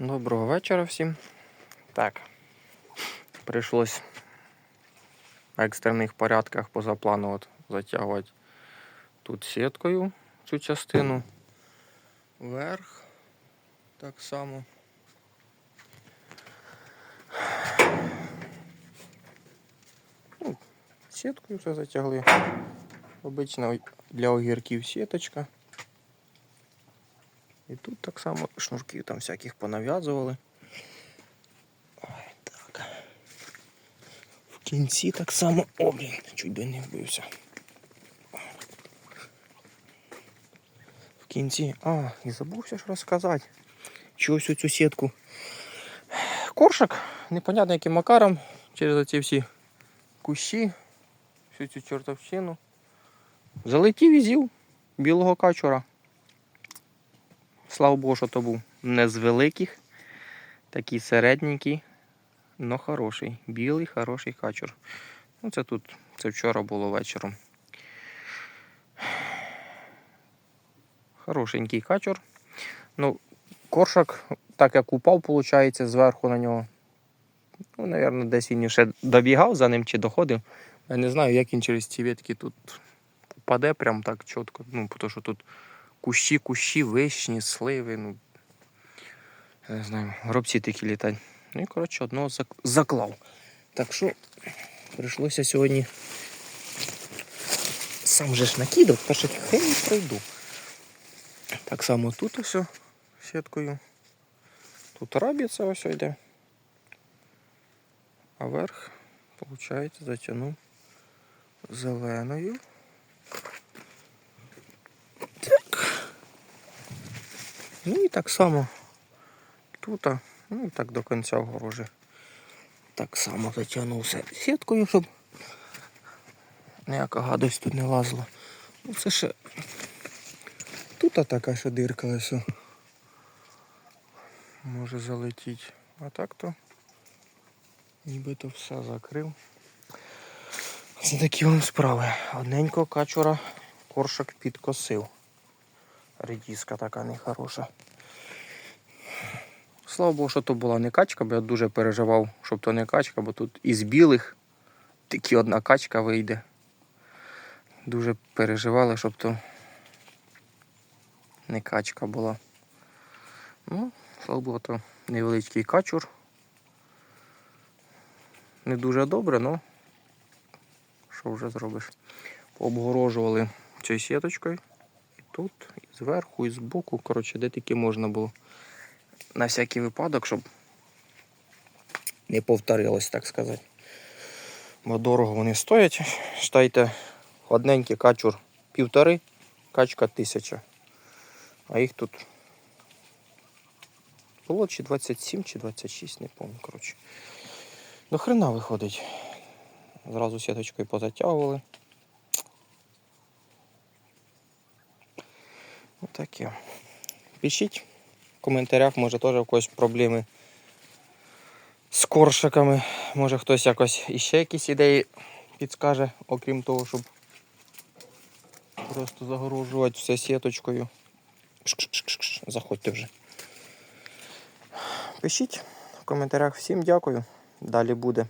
Доброго вечора всім. Так. Прийшлось в екстрених порядках поза плану от затягувати тут сіткою цю частину. Вверх. Так само. Ну, сіткою все затягли. Обично для огірків сіточка. І тут так само шнурків там всяких понав'язували. Так. В кінці так само. О, блін, чуть би не вбився. В кінці. А, і забувся ж розказати. Чогось цю сітку. Коршак, непонятно яким макаром, через оці всі кущі, всю цю чортовщину. Залетів і з'їв білого качура. Слава Богу, що то був не з великих, такий середненький, але хороший. Білий, хороший качур. Ну, це тут, це вчора було вечором. Хорошенький качур. Ну, коршак, так як упав, виходить, зверху на нього. Ну, мабуть, десь він ще добігав за ним чи доходив. Я не знаю, як він через ці ветки тут упаде прям так чітко. Ну, тому що тут кущі, кущі, вишні, сливи, ну. Я не знаю, гробці такі літать. Ну і коротше одного заклав. Так що прийшлося сьогодні. Сам же ж накидав, та що хай пройду. Так само тут ось сіткою. Тут рабіця ось йде. А верх, виходить, затягнув зеленою. Ну і так само тут, ну і так до кінця огорожі. Так само затягнувся сіткою, щоб ніяка гадость тут не лазила. Ну це ще тут така ще дирка ось. Може залетіти. А так то нібито все закрив. Це такі вам справи. Одненького качура коршак підкосив. Редіска така нехороша. Слава Богу, що то була не качка, бо я дуже переживав, щоб то не качка, бо тут із білих тільки одна качка вийде. Дуже переживали, щоб то не качка була. Ну, слава Богу, то невеличкий качур. Не дуже добре, але що вже зробиш? Пообгорожували цією сіточкою. І тут, зверху, і збоку, коротше, де тільки можна було. На всякий випадок, щоб не повторилось, так сказати. Бо дорого вони стоять. Штайте, одненький качур півтори, качка тисяча. А їх тут було чи 27, чи 26, не пам'ятаю, коротше. До хрена виходить. Зразу сіточкою позатягували. Отаке. Пишіть в коментарях, може теж у когось проблеми з коршиками. Може хтось якось іще якісь ідеї підскаже, окрім того, щоб просто загорожувати все сіточкою. Заходьте вже. Пишіть в коментарях. Всім дякую. Далі буде.